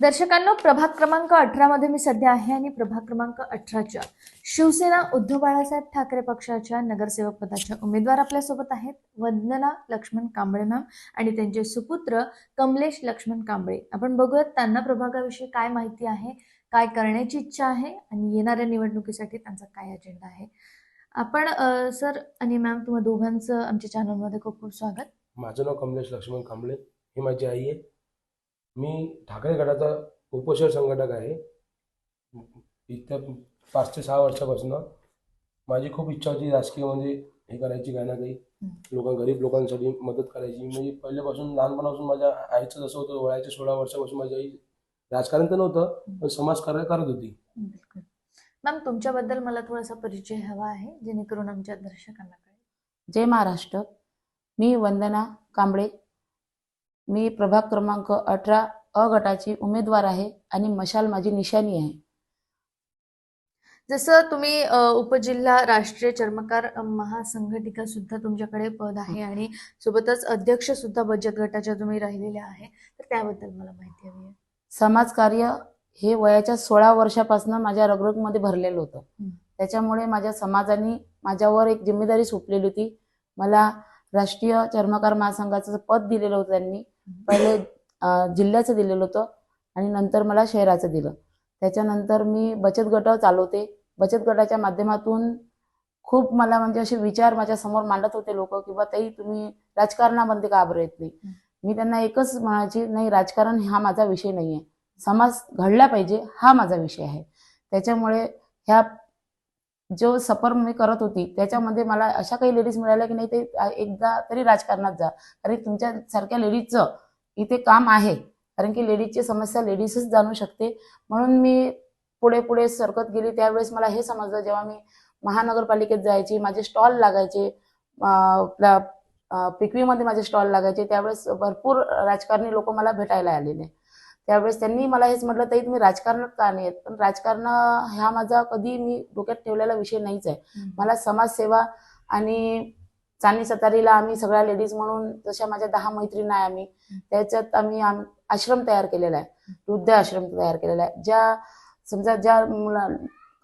दर्शकांनो प्रभाग क्रमांक अठरा मध्ये मी सध्या आहे आणि प्रभाग क्रमांक अठराच्या शिवसेना उद्धव बाळासाहेब ठाकरे पक्षाच्या नगरसेवक पदाच्या उमेदवार आपल्यासोबत आहेत. वंदना लक्ष्मण कांबळे मॅम आणि त्यांचे सुपुत्र कमलेश लक्ष्मण कांबळे. आपण बघूयात त्यांना प्रभागाविषयी काय माहिती आहे काय करण्याची इच्छा आहे आणि येणाऱ्या निवडणुकीसाठी त्यांचा काय अजेंडा आहे. आपण सर आणि मॅम तुम्हा दोघांचं आमच्या चॅनलमध्ये खूप खूप स्वागत. माझं नाव कमलेश लक्ष्मण कांबळे. ही माझी आई आहे. मी ठाकरे गटाचा उपशहर संघटक आहे. इथं पाच ते सहा वर्षापासून माझी खूप इच्छा होती राजकीयमध्ये हे करायची काही ना काही. लोक गरीब लोकांसाठी मदत करायची. म्हणजे पहिल्यापासून लहानपणापासून माझ्या आईचं जसं होतं वयाच्या सोळा वर्षापासून माझी आई राजकारण तर नव्हतं पण समाजकार्य करत होती. मॅम तुमच्याबद्दल मला थोडासा परिचय हवा आहे जेणेकरून आमच्या दर्शकांना कळेल. जय महाराष्ट्र. मी वंदना कांबळे मी प्रभाग क्रमांक अठरा अ गटाची उमेदवार आहे आणि मशाल माझी निशाणी आहे. जसं तुम्ही उपजिल्हा राष्ट्रीय चर्मकार महासंघटिका सुद्धा तुमच्याकडे पद आहे आणि सोबतच अध्यक्ष सुद्धा बचत गटाच्या तुम्ही राहिलेल्या आहे तर त्याबद्दल मला माहिती हवी आहे. समाजकार्य हे वयाच्या सोळा वर्षापासून माझ्या रगरगमध्ये भरलेलं होतं. त्याच्यामुळे माझ्या समाजाने माझ्यावर एक जिम्मेदारी सोपलेली होती. मला राष्ट्रीय चर्मकार महासंघाचं पद दिलेलं होतं त्यांनी. पहिले जिल्ह्याचं दिलेलं होतं आणि नंतर मला शहराचं दिलं. त्याच्यानंतर मी बचत गट चालवते. बचत गटाच्या माध्यमातून खूप मला म्हणजे असे विचार माझ्यासमोर मांडत होते लोक किंवा ताई तुम्ही राजकारणामध्ये का बरं येत नाही. मी त्यांना एकच म्हणायची नाही राजकारण हा माझा विषय नाही आहे समाज घडला पाहिजे हा माझा विषय आहे. त्याच्यामुळे ह्या जो सफर मी करत होती त्याच्यामध्ये मला अशा काही लेडीज मिळाल्या की नाही ते एकदा तरी राजकारणात जा. कारण तुमच्या सारख्या लेडीजचं इथे काम आहे. कारण की लेडीजची समस्या लेडीजच जाणू शकते. म्हणून मी पुढे पुढे सरकत गेली. त्यावेळेस मला हे समजलं जेव्हा मी महानगरपालिकेत जायची माझे स्टॉल लागायचे आपल्या पिकवीमध्ये माझे स्टॉल लागायचे त्यावेळेस भरपूर राजकारणी लोक मला भेटायला आलेले. त्यावेळेस त्यांनी मला हेच म्हटलं ताई तुम्ही राजकारणात का नाही येत पण राजकारण हा माझा कधी मी डोक्यात ठेवलेला विषय नाहीच आहे. मला समाजसेवा आणि चांदी सतारीला आम्ही सगळ्या लेडीज म्हणून जशा माझ्या दहा मैत्रिणी आहे आम्ही त्याच्यात आम्ही आम- आश्रम तयार केलेला आहे. वृद्ध आश्रम तयार केलेला आहे. ज्या समजा ज्या मुला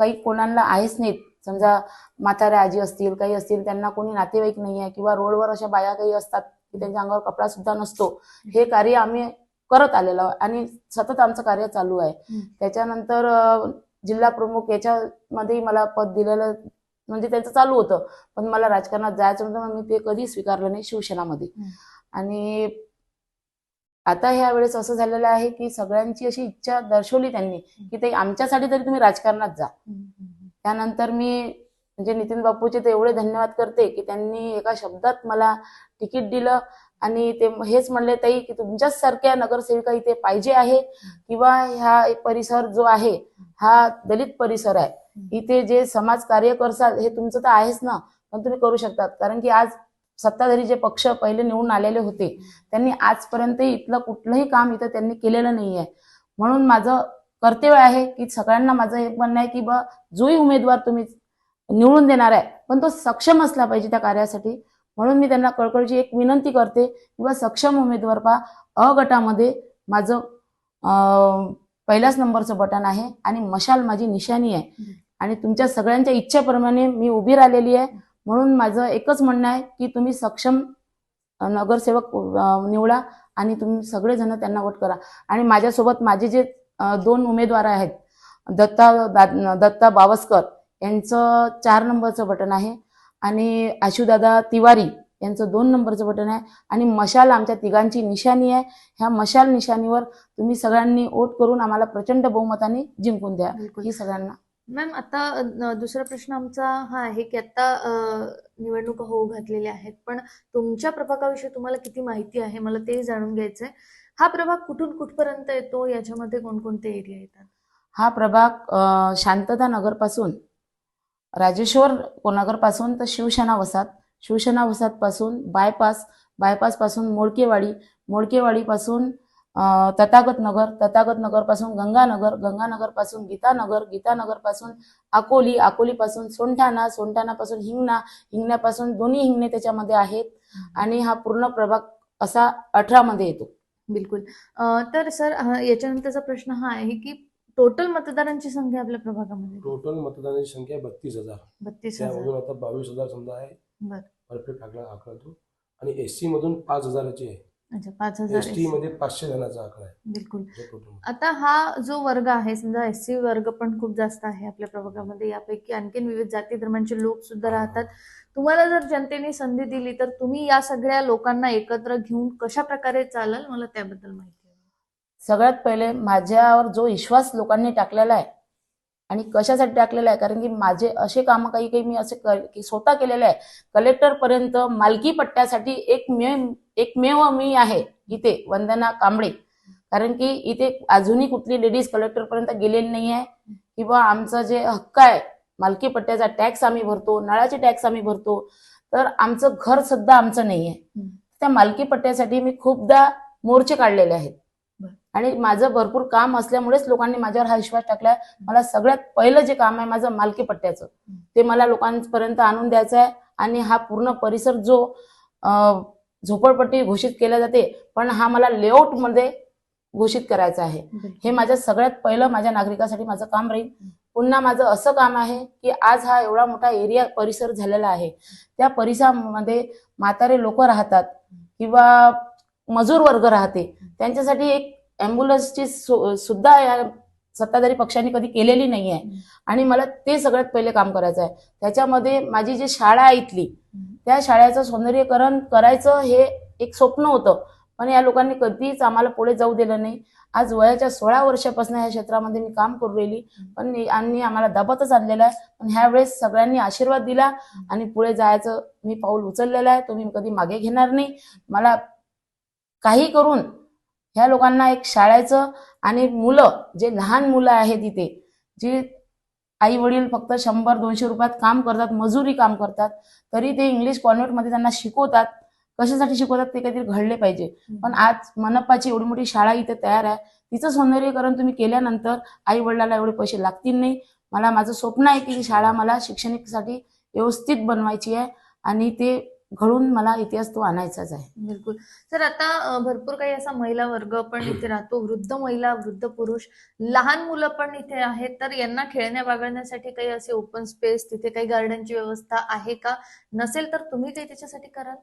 काही कोणाला आहेच नाहीत समजा म्हाताऱ्या आजी असतील काही असतील त्यांना कोणी नातेवाईक नाही आहे किंवा रोडवर अशा बाया काही असतात की त्यांच्या अंगावर कपडा सुद्धा नसतो. हे कार्य आम्ही करत आलेलो आणि सतत आमचं कार्य चालू आहे. त्याच्यानंतर जिल्हा प्रमुख याच्यामध्येही मला पद दिलेलं म्हणजे त्यांचं चालू होतं. पण मला राजकारणात जायचं होतं म्हणून मी ते कधी स्वीकारलं नाही शिवसेनामध्ये. आणि आता ह्या वेळेस असं झालेलं आहे की सगळ्यांची अशी इच्छा दर्शवली त्यांनी की ते आमच्यासाठी तरी तुम्ही राजकारणात जा. त्यानंतर मी म्हणजे नितीन बापूचे ते एवढे धन्यवाद करते की त्यांनी एका शब्दात मला तिकीट दिलं. आणि ते हेच म्हणले ताई की तुमच्याच सारख्या नगरसेविका इथे पाहिजे आहे किंवा ह्या एक परिसर जो आहे हा दलित परिसर आहे. इथे जे समाज कार्य करसाल हे तुमचं तर आहेच ना पण तुम्ही करू शकतात. कारण की आज सत्ताधारी जे पक्ष पहिले निवडून आलेले होते त्यांनी आजपर्यंत इथलं कुठलंही काम इथं त्यांनी केलेलं नाही आहे म्हणून माझं कर्तव्य आहे की सगळ्यांना माझं हे म्हणणं आहे की बा जोही उमेदवार तुम्ही निवडून देणार आहे पण तो सक्षम असला पाहिजे त्या कार्यासाठी. म्हणून मी त्यांना कळकळीची एक विनंती करते किंवा सक्षम उमेदवार पा अ गटामध्ये माझं पहिल्याच नंबरचं बटन आहे आणि मशाल माझी निशाणी आहे. आणि तुमच्या सगळ्यांच्या इच्छेप्रमाणे मी उभी राहिलेली आहे. म्हणून माझं एकच म्हणणं आहे की तुम्ही सक्षम नगरसेवक निवडा आणि तुम्ही सगळेजण त्यांना वोट करा. आणि माझ्यासोबत माझे जे दोन उमेदवार आहेत दत्ता दत्ता बावस्कर यांचं चार नंबरचं बटन आहे. आणि आशुदादा तिवारी यांचं दोन नंबरचं बटन आहे. आणि मशाल आमच्या तिघांची निशाणी आहे. ह्या मशाल निशाणीवर तुम्ही सगळ्यांनी वोट करून आम्हाला प्रचंड बहुमताने जिंकून द्या. ही सगळ्यांना. मॅम आता दुसरा प्रश्न आमचा हा आहे की आता निवडणुका होऊ घातलेल्या आहेत. पण तुमच्या प्रभागाविषयी तुम्हाला किती माहिती आहे? मला ते जाणून घ्यायचंय. हा प्रभाग कुठून कुठपर्यंत येतो? याच्यामध्ये कोणकोणते एरिया येतात? हा प्रभाग शांतता नगरपासून राजेश्वर कोणागरपासून तर शिवसेना वसात शिवसेना वसातपासून बायपास बायपासपासून मोडकेवाडी मोडकेवाडीपासून अ, तथागत नगर तथागत नगरपासून गंगानगर गंगानगरपासून गीतानगर गीतानगरपासून अकोली अकोलीपासून सोंठाणा सोंठाणापासून हिंगणा हिंगण्यापासून दोन्ही हिंगणे त्याच्यामध्ये आहेत. आणि हा पूर्ण प्रभाग असा अठरामध्ये येतो. बिलकुल. तर सर याच्यानंतरचा प्रश्न हा आहे की टोटल मतदारांची संख्या आपल्या प्रभागामध्ये? टोटल मतदानाची संख्या बत्तीस हजार. बत्तीस हजार. त्यामधून आता बावीस हजार समजा आहे. बर. परफेक्ट आकडा आकडा तो आणि एस सी मधून पाच हजाराची आहे. अच्छा पाच हजार एस टी मध्ये पाचशे जणांचा आकडा आहे. बिलकुल. जो आता हा जो वर्ग आहे समजा एस सी वर्ग पण खूप जास्त आहे आपल्या प्रभागामध्ये. यापैकी आणखीन विविध जाती धर्मांचे लोक सुद्धा राहतात. तुम्हाला जर जनतेने संधी दिली तर तुम्ही या सगळ्या लोकांना एकत्र घेऊन कशा प्रकारे चालाल? मला त्याबद्दल माहिती. सगळ्यात पहिले माझ्यावर जो विश्वास लोकांनी टाकलेला आहे आणि कशासाठी टाकलेला आहे? कारण की माझे असे कामं काही काही मी असे क- स्वतः केलेले आहे. कलेक्टर पर्यंत मालकी पट्ट्यासाठी एकमेव एकमेव मी आहे इथे वंदना कांबळे. कारण की इथे अजूनही कुठली लेडीज कलेक्टर पर्यंत गेलेली नाही आहे. किंवा आमचा जे हक्क आहे मालकी पट्ट्याचा टॅक्स आम्ही भरतो नळाचे टॅक्स आम्ही भरतो तर आमचं घर सुद्धा आमचं नाही आहे. त्या मालकी पट्ट्यासाठी मी खूपदा मोर्चे काढलेले आहेत. आणि माझं भरपूर काम असल्यामुळेच लोकांनी माझ्यावर हा विश्वास टाकलाय मला सगळ्यात पहिलं जे काम आहे माझं मालकी पट्ट्याचं ते मला लोकांपर्यंत आणून द्यायचं आहे आणि हा पूर्ण परिसर जो झोपडपट्टी घोषित केला जाते पण हा मला लेआउटमध्ये घोषित करायचा आहे. हे माझ्या सगळ्यात पहिलं माझ्या नागरिकासाठी माझं काम राहील. पुन्हा माझं असं काम आहे की आज हा एवढा मोठा एरिया परिसर झालेला आहे. त्या परिसरामध्ये म्हातारे लोक राहतात किंवा मजूर वर्ग राहते. त्यांच्यासाठी एक अँब्युलन्सची सुद्धा या सत्ताधारी पक्षांनी कधी केलेली नाही आहे आणि मला ते सगळ्यात पहिले काम करायचं आहे. त्याच्यामध्ये माझी जी शाळा आहे इथली त्या शाळेचं सौंदर्यीकरण करायचं हे एक स्वप्न होतं. पण या लोकांनी कधीच आम्हाला पुढे जाऊ दिलं नाही. आज वयाच्या सोळा वर्षापासून या क्षेत्रामध्ये मी काम करू राहिली. पण यांनी आम्हाला दाबतच आणलेलं आहे. पण ह्या वेळेस सगळ्यांनी आशीर्वाद दिला आणि पुढे जायचं मी पाऊल उचललेलं आहे. तो मी कधी मागे घेणार नाही. मला काही करून ह्या लोकांना एक शाळेचं आणि मुलं जे लहान मुलं आहेत इथे जी आई वडील फक्त शंभर दोनशे रुपयात काम करतात मजुरी काम करतात तरी ते इंग्लिश कॉन्व्हेंटमध्ये त्यांना शिकवतात. कशासाठी शिकवतात? ते काहीतरी घडले पाहिजे. पण आज मनप्पाची एवढी मोठी शाळा इथे तयार आहे. तिचं सौंदर्यीकरण तुम्ही केल्यानंतर आई वडिलाला एवढे पैसे लागतील नाही. मला माझं स्वप्न आहे की शाळा मला शैक्षणिकसाठी व्यवस्थित बनवायची आहे आणि ते घडून मला इतिहास तो आणायचाच आहे. बिलकुल. सर आता अ, भरपूर काही असा महिला वर्ग पण इथे राहतो. वृद्ध महिला वृद्ध पुरुष लहान मुलं पण इथे आहेत. तर यांना खेळण्या बागडण्यासाठी काही असे ओपन स्पेस तिथे काही गार्डनची व्यवस्था आहे का? नसेल तर तुम्ही काही त्याच्यासाठी कराल?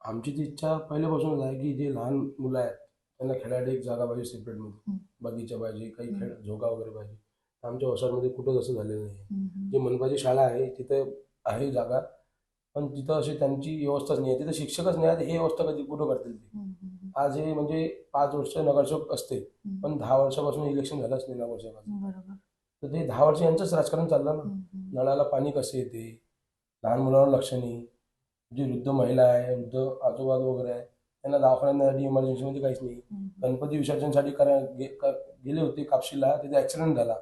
आमची ती इच्छा पहिल्यापासूनच आहे की जे लहान मुलं आहेत त्यांना खेळायला एक जागा पाहिजे सेपरेटमध्ये हम्म. बगीचा पाहिजे काही. खेळ झोका वगैरे पाहिजे. आमच्या वसाडमध्ये कुठंच असं झालेलं नाही. जे मनपाची शाळा आहे तिथं आहे जागा. पण तिथं अशी त्यांची व्यवस्थाच नाही आहे. तिथं शिक्षकच नाही आहेत हे व्यवस्था कधी कुठं करतील ते. आज हे म्हणजे पाच वर्ष नगरसेवक असते पण दहा वर्षापासून इलेक्शन झालंच नाही नगरसेवकाचं. तर ते दहा वर्ष यांचंच राजकारण चाललं ना. नळाला पाणी कसे येते? लहान मुलांवर लक्ष नाही. जी वृद्ध महिला आहे वृद्ध आजोबा वगैरे आहे त्यांना दवाखान्यात नेण्यासाठी इमर्जन्सीमध्ये काहीच नाही. गणपती विसर्जनसाठी करा गेले होते कापशीला तिथे ऍक्सिडेंट झाला.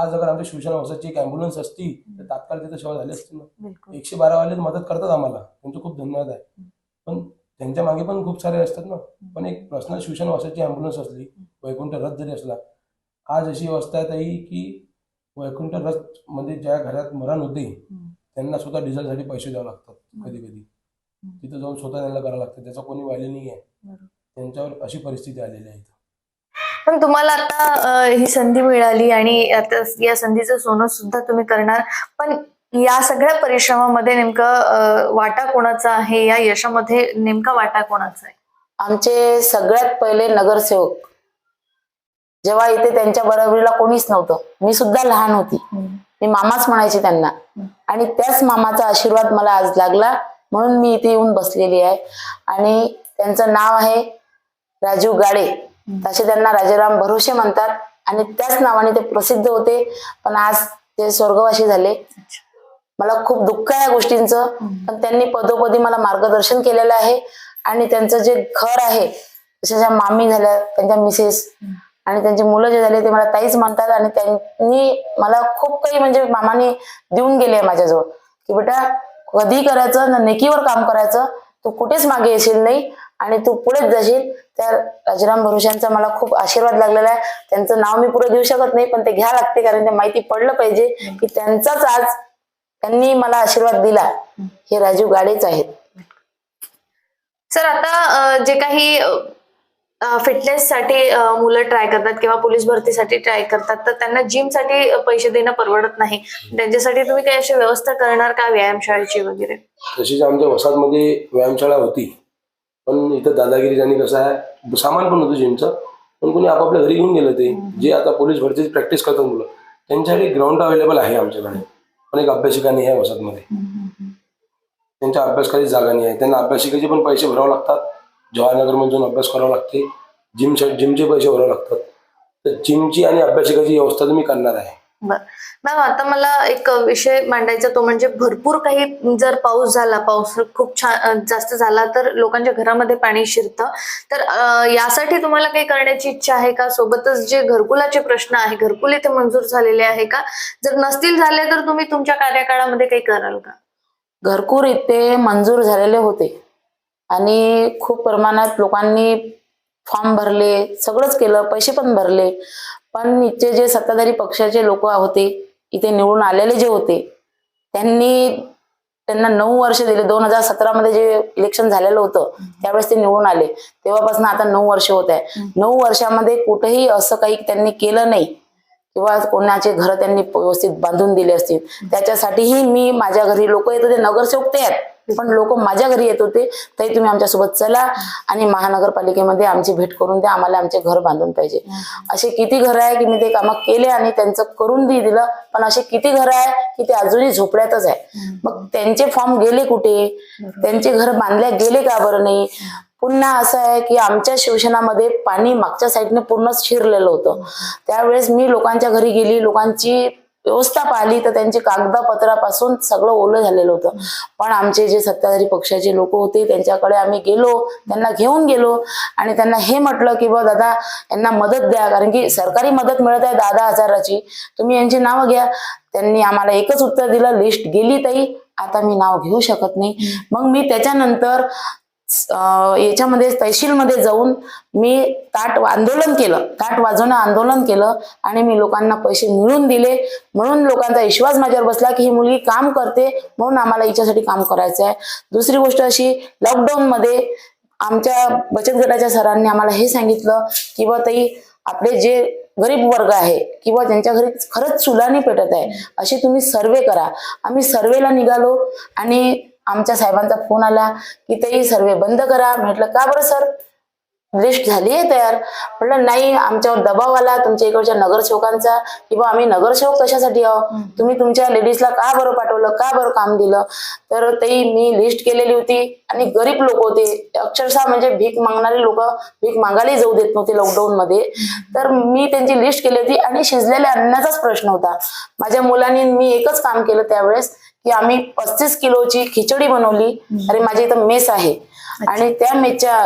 आज अगर आमच्या शिवसेना वसाची एक अँब्युलन्स असती तर तात्काळ तिथे सेवा झाली असती ना. एकशे बारा वाले मदत करतात आम्हाला. त्यांचे खूप धन्यवाद आहे. पण त्यांच्या मागे पण खूप सारे असतात ना. पण एक पर्सनल शिवसेना वसाची अँब्युलन्स असली वैकुंठ रथ जरी असला आज अशी अवस्था आहे ताई की वैकुंठ रथमध्ये ज्या घरात मरण होते. त्यांना स्वतः डिझेलसाठी पैसे द्यावे लागतात. कधी कधी. तिथं जाऊन स्वतः त्यांना करावं लागतं. त्याचा कोणी वाहिले नाही आहे. त्यांच्यावर अशी परिस्थिती आलेली आहे. पण तुम्हाला आता ही संधी मिळाली आणि आता या संधीचं सोनं सुद्धा तुम्ही करणार. पण या सगळ्या परिश्रमामध्ये नेमकं वाटा कोणाचा आहे? या यशामध्ये नेमका वाटा कोणाचा आहे? आमचे सगळ्यात पहिले नगरसेवक. जेव्हा इथे त्यांच्या बरोबरीला कोणीच नव्हतं. मी सुद्धा लहान होती. मी मामाच म्हणायचे त्यांना. आणि त्याच मामाचा आशीर्वाद मला आज लागला. म्हणून मी इथे येऊन बसलेली आहे. आणि त्यांचं नाव आहे राजीव गाडे. तसे त्यांना राजाराम भरोसे म्हणतात आणि त्याच नावाने ते प्रसिद्ध होते. पण आज ते स्वर्गवासी झाले. मला खूप दुःख आहे या गोष्टींचं. पण त्यांनी पदोपदी मला मार्गदर्शन केलेलं आहे. आणि त्यांचं जे घर आहे जशा ज्या मामी झाल्या त्यांच्या मिसेस आणि त्यांची मुलं जे झाले ते मला ताईच म्हणतात आणि त्यांनी मला खूप काही म्हणजे मामाने देऊन गेले माझ्याजवळ. की बेटा कधी करायचं? ना नेकीवर काम करायचं. तू कुठेच मागे येशील नाही. आणि तू पुढेच जाशील त्या राजाराम भरोशांचा मला खूप आशीर्वाद लागलेला आहे. त्यांचं नाव मी पुढे देऊ शकत नाही पण ते घ्या लागते कारण ते माहिती पडलं पाहिजे की त्यांचाच आज त्यांनी मला आशीर्वाद दिला. हे राजीव गाडेच आहेत. सर आता जे काही अ, फिटनेससाठी मुलं ट्राय करतात किंवा पोलीस भरतीसाठी ट्राय करतात तर त्यांना जिमसाठी पैसे देणं परवडत नाही. त्यांच्यासाठी तुम्ही काही अशी व्यवस्था करणार का व्यायामशाळेची वगैरे? तशीच आमच्या वसाहतमध्ये व्यायामशाळा होती. इथं दादागिरी त्यांनी कसं आहे सामान पण होतं जिमचं पण कोणी आपापल्या घरी घेऊन गेलं ते जे आता पोलीस भरतीची प्रॅक्टिस करतात मुलं त्यांच्यासाठी ग्राउंड अवेलेबल आहे आमच्याकडे पण एक अभ्यासिका नाही आहे वसाहतमध्ये. त्यांच्या अभ्यास करायची जागा नाही आहे. त्यांना अभ्यासिकेचे पण पैसे भरावे लागतात जवाहरनगरमध्ये जाऊन अभ्यास करावा लागते जिम जिमचे पैसे भरावे लागतात. तर जिमची आणि अभ्यासिकाची व्यवस्था तुम्ही करणार आहे. मॅम आता मला एक विषय मांडायचा तो म्हणजे भरपूर काही जर पाऊस झाला पाऊस खूप छान जास्त झाला तर लोकांच्या घरामध्ये पाणी शिरतं. तर यासाठी तुम्हाला काही करण्याची इच्छा आहे का? सोबतच जे घरकुलाचे प्रश्न आहे घरकुल इथे मंजूर झालेले आहे का? जर नसतील झाले तर तुम्ही तुमच्या कार्यकाळामध्ये काही कराल का? घरकुल इथे मंजूर झालेले होते. आणि खूप प्रमाणात लोकांनी फॉर्म भरले सगळंच केलं पैसे पण भरले. पण इथचे जे सत्ताधारी पक्षाचे लोक होते इथे निवडून आलेले जे होते त्यांनी त्यांना नऊ वर्ष दिले. दोन हजार सतरामध्ये जे इलेक्शन झालेलं होतं त्यावेळेस ते निवडून आले. तेव्हापासून आता नऊ वर्ष होत आहे. नऊ वर्षामध्ये कुठेही असं काही त्यांनी केलं नाही. किंवा कोणाचे घर त्यांनी व्यवस्थित बांधून दिले असतील. त्याच्यासाठीही मी माझ्या घरी लोक येतो ते नगरसेवक ते आहेत. पण लोक माझ्या घरी येत होते तरी तुम्ही आमच्यासोबत चला आणि महानगरपालिकेमध्ये आमची भेट करून द्या आम्हाला आमचे घर बांधून पाहिजे. असे किती घर आहे की मी ते कामं केले आणि त्यांचं करून बी दिलं पण असे किती घर आहे की ते अजूनही झोपड्यातच आहे. मग त्यांचे फॉर्म गेले कुठे? त्यांचे घर बांधल्या गेले का बरं नाही? पुन्हा असं आहे की आमच्या शिवसेनामध्ये पाणी मागच्या साईडने पूर्ण शिरलेलं होतं. त्यावेळेस मी लोकांच्या घरी गेली लोकांची व्यवस्था पाहिली तर त्यांची कागदपत्रापासून सगळं ओलं झालेलं होतं. पण आमचे जे सत्ताधारी पक्षाचे लोक होते त्यांच्याकडे आम्ही गेलो त्यांना घेऊन गेलो आणि त्यांना हे म्हटलं की बा दादा यांना मदत द्या कारण की सरकारी मदत मिळत आहे दहा दहा हजाराची तुम्ही यांची नावं घ्या. त्यांनी आम्हाला एकच उत्तर दिलं लिस्ट गेली ताई आता मी नाव घेऊ शकत नाही. मग मी त्याच्यानंतर याच्यामध्ये तहसीलमध्ये जाऊन मी ताट आंदोलन केलं. ताट वाजवणं आंदोलन केलं आणि मी लोकांना पैसे मिळवून दिले. म्हणून लोकांचा विश्वास माझ्यावर बसला की ही मुलगी काम करते म्हणून आम्हाला हिच्यासाठी काम करायचं आहे. दुसरी गोष्ट अशी लॉकडाऊनमध्ये आमच्या बचत गटाच्या सरांनी आम्हाला हे सांगितलं की बा ताई आपले जे गरीब वर्ग आहे किंवा ज्यांच्या घरी खरंच चुलाने पेटत आहे असे तुम्ही सर्वे करा. आम्ही सर्वेला निघालो आणि आमच्या साहेबांचा फोन आला की ताई सर्वे बंद करा. म्हटलं का बरं सर? लिस्ट झाली आहे तयार. म्हटलं नाही आमच्यावर दबाव आला तुमच्या इकडच्या नगरसेवकांचा किंवा आम्ही नगरसेवक कशासाठी आहो तुम्ही तुमच्या लेडीजला का बरं पाठवलं? का बरं काम दिलं? तर ते मी लिस्ट केलेली होती आणि गरीब लोक होते. अक्षरशः म्हणजे भीक मागणारे लोक भीक मागायला जाऊ देत नव्हते लॉकडाऊन मध्ये तर मी त्यांची लिस्ट केली होती आणि शिजलेल्या अन्नाचाच प्रश्न होता. माझ्या मुलांनी मी एकच काम केलं त्यावेळेस की आम्ही पस्तीस किलोची खिचडी बनवली. अरे माझ्या इथं मेस आहे. आणि त्या मेसच्या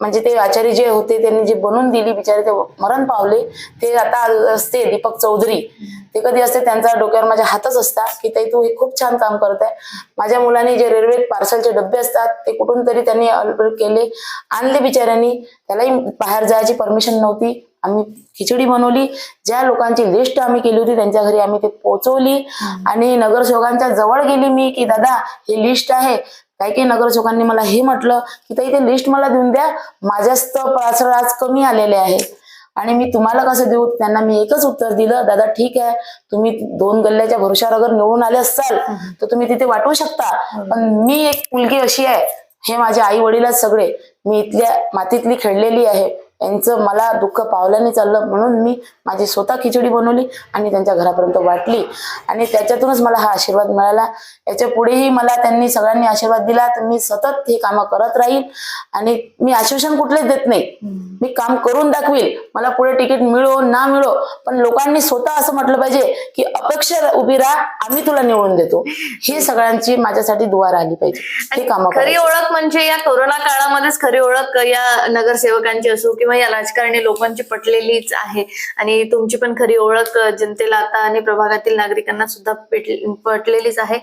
म्हणजे ते आचार्य जे होते त्यांनी जे बनवून दिली बिचारे ते मरण पावले. ते आता असते दीपक चौधरी. ते कधी असते त्यांचा डोक्यावर माझ्या हातच असतात की ताई तू हे खूप छान काम करत आहे माझ्या मुलांनी जे रेल्वे पार्सलचे डबे असतात ते कुठून तरी त्यांनी अलबल केले आणले बिचाऱ्यांनी. त्यालाही बाहेर जायची परमिशन नव्हती. आम्ही खिचडी बनवली. ज्या लोकांची लिस्ट आम्ही केली होती त्यांच्या घरी आम्ही ते पोहोचवली आणि नगरसेवकांच्या जवळ गेली मी की दादा हे लिस्ट आहे. काही काही नगरसेवकांनी मला हे म्हटलं की ताई ते लिस्ट मला देऊन द्या. माझ्याच तर पार्सल आज कमी आलेले आहे. आणि मी तुम्हाला कसं देऊ? त्यांना मी एकच उत्तर दिलं दादा ठीक आहे. तुम्ही दोन गल्ल्याच्या भरोशावर अगर निवडून आले असाल तर तुम्ही तिथे वाटवू शकता. पण मी एक मुलगी अशी आहे. हे माझे आई वडीलच सगळे. मी इथल्या मातीतली खेळलेली आहे. यांचं मला दुःख पावल्याने चाललं म्हणून मी माझी स्वतः खिचडी बनवली आणि त्यांच्या घरापर्यंत वाटली. आणि त्याच्यातूनच मला हा आशीर्वाद मिळाला. याच्या पुढेही मला त्यांनी सगळ्यांनी आशीर्वाद दिला. तर मी सतत हे कामं करत राहील आणि मी आश्वासन कुठलेच देत नाही. मी काम करून दाखवील. मला पुढे तिकीट मिळो ना मिळो. पण लोकांनी स्वतः असं म्हटलं पाहिजे की अपेक्षा उभी राहा आम्ही तुला निवडून देतो. ही सगळ्यांची माझ्यासाठी दुवा राहिली पाहिजे. हे कामं खरी. ओळख म्हणजे या कोरोना काळामध्येच खरी ओळख या नगरसेवकांची असो किंवा या राजकारणी लोकांची पटलेलीच आहे. आणि तुमची पण खरी ओळख जनतेला आता आणि प्रभागातील नागरिकांना सुद्धा पटलेलीच आहे.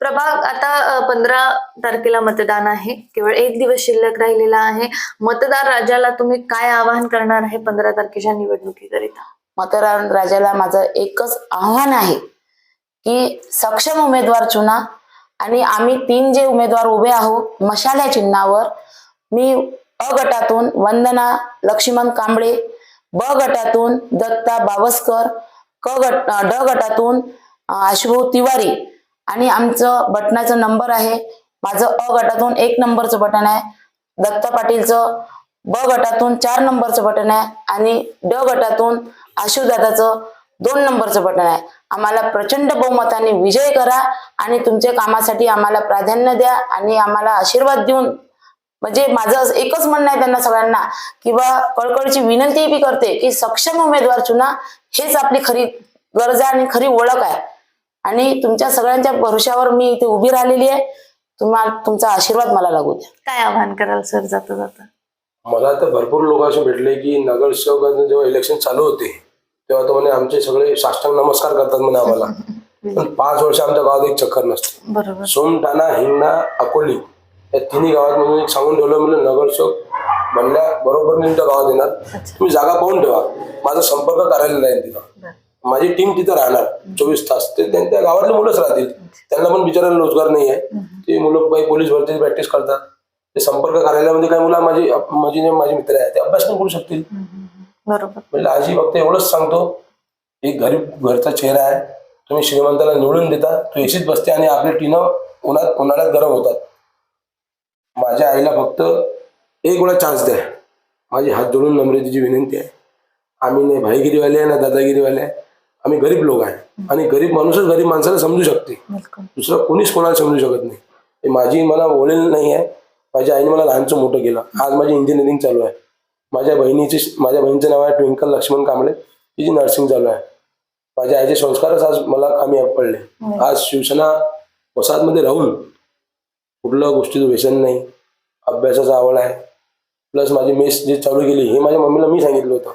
प्रभाग आता पंधरा तारखेला मतदान आहे. केवळ एक दिवस शिल्लक राहिलेला आहे. मतदार राजाला तुम्ही काय आवाहन करणार आहे पंधरा तारखेच्या निवडणुकीकरिता? मतदार राजाला माझं एकच आव्हान आहे की सक्षम उमेदवार चुना आणि आम्ही तीन जे उमेदवार उभे आहोत मशाल्या चिन्हावर मी अ गटातून वंदना लक्ष्मण कांबळे ब गटातून दत्ता बावस्कर क गट ड गटातून अ, आशुभाऊ तिवारी आणि आमचं बटनाचं नंबर आहे. माझं अ गटातून एक नंबरचं बटन आहे. दत्ता पाटीलचं ब गटातून चार नंबरचं बटन आहे आणि ड गटातून आशुदादाचं दोन नंबरचं बटन आहे. आम्हाला प्रचंड बहुमताने विजय करा आणि तुमच्या कामासाठी आम्हाला प्राधान्य द्या आणि आम्हाला आशीर्वाद देऊन म्हणजे माझं एकच म्हणणं आहे त्यांना सगळ्यांना किंवा कळकळीची विनंती बी करते की सक्षम उमेदवार चुना हेच आपली खरी गरज आहे आणि खरी ओळख आहे. आणि तुमच्या सगळ्यांच्या भरोशावर मी इथे उभी राहिलेली आहे. तुम्हाला तुमचा आशीर्वाद मला लागू द्या. काय आवाहन कराल सर जाता जाता? मला तर भरपूर लोक असे भेटले की नगरसेवकांचं जेव्हा इलेक्शन चालू होते तेव्हा तो म्हणे आमचे सगळे साष्टांग नमस्कार करतात म्हणे आम्हाला. पण पाच वर्ष आमच्या गावात एक चक्कर नसते. बरोबर. सोमटाणा हिंगणा अकोली या तिन्ही गावात म्हणून एक सांगून ठेवलं म्हणजे नगरसेवक बनल्या बरोबर मी तुमच्या गावात येणार. तुम्ही जागा पाहून ठेवा. माझा संपर्क कार्यालय राहील तिथं. माझी टीम तिथं राहणार. चोवीस तास. ते त्या गावातले मुलंच राहतील. त्यांना पण बिचारायला रोजगार नाही आहे. ते मुलं काही पोलीस भरती प्रॅक्टिस करतात. ते संपर्क कार्यालयामध्ये काही मुलं माझी माझी जे माझे मित्र आहेत ते अभ्यास पण करू शकतील. म्हणजे आजी फक्त एवढंच सांगतो एक गरीब घरचा चेहरा आहे. तुम्ही श्रीमंताला निवडून देता. तो एसीत बसते आणि आपले टिनं उन्हात उन्हाळ्यात गरम होतात. माझ्या आईला फक्त एक वेळा चान्स द्या. माझी हात जोडून नम्रतेची विनंती आहे. आम्ही नाही भाईगिरीवाले आहे ना दादागिरीवाले आहे. आम्ही गरीब लोक आहे. आणि गरीब माणूसच गरीब माणसाला समजू शकते. दुसरं कोणीच कोणाला समजू शकत नाही. हे माझी मला ओळेल नाही आहे. माझ्या आईने मला लहानचं मोठं केलं. आज माझी इंजिनिअरिंग चालू आहे. माझ्या बहिणीची माझ्या बहिणीचं नाव आहे ट्विंकल लक्ष्मण कांबळे. तिची नर्सिंग चालू आहे. माझ्या आईचे संस्कारच आज मला कामी पडले. आज शिवसेना वसाहतमध्ये राहून कुठल्या गोष्टीचं व्यसन नाही. अभ्यासाचा आवड आहे. प्लस माझी मेस जे चालू केली हे माझ्या मम्मीला मी सांगितलं होतं.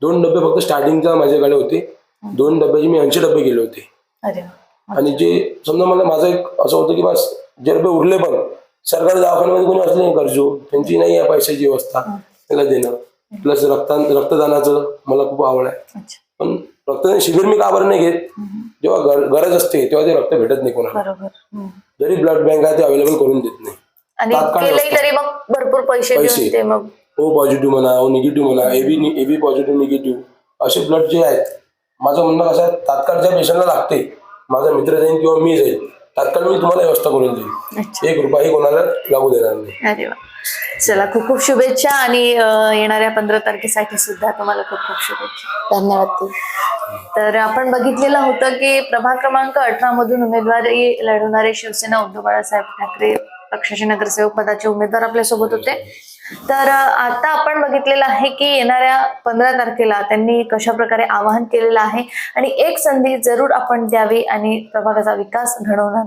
दोन डबे फक्त स्टार्टिंगचा माझ्याकडे होते. दोन डब्याचे मी ऐंशी डबे केले होते. आणि जे समजा मला माझं एक असं होतं की बस जे रुपये उरले पण सरकारी दवाखान्यामध्ये कोणी असले नाही गरजू. त्यांची नाही आहे पैशाची व्यवस्था. त्याला देणं. प्लस रक्ता रक्तदानाचं मला खूप आवड आहे. पण रक्तदान शिबिर मी का बरं नाही घेत? जेव्हा गर- गरज असते तेव्हा ते रक्त भेटत नाही कोणाला. बरोबर. जरी ब्लड बँक आहे ते अवेलेबल करून देत नाही. आणि तात्काळ केलंही व्यवस्था. तरी मग भरपूर पैसे पैसे. देऊन ते मग ओ पॉझिटिव्ह म्हणा ओ निगेटिव्ह म्हणा एबी एबी पॉझिटिव्ह निगेटिव्ह असे ब्लड जे आहेत माझं म्हणणं कसं आहे तात्काळ ज्या पेशंटला लागते माझा मित्र जाईल किंवा मी जाईल तात्काळ मी तुम्हाला व्यवस्था करून देईल अच्छा. एक रुपयाही कोणाला लागू देणार नाही. चला खूप खूप शुभेच्छा आणि येणाऱ्या पंधरा तारखेसाठी सुद्धा तुम्हाला खूप खूप शुभेच्छा. धन्यवाद तर आपण बघितलेलं होतं की प्रभाग क्रमांक अठरा मधून उमेदवारी लढवणारे शिवसेना उद्धव बाळासाहेब ठाकरे पक्षाचे नगरसेवक पदाचे उमेदवार आपल्यासोबत होते. तर आता आपण बघितलेलं आहे की येणाऱ्या पंधरा तारखेला त्यांनी कशा प्रकारे आवाहन केलेलं आहे आणि एक संधी जरूर आपण द्यावी आणि प्रभागाचा विकास घडवणार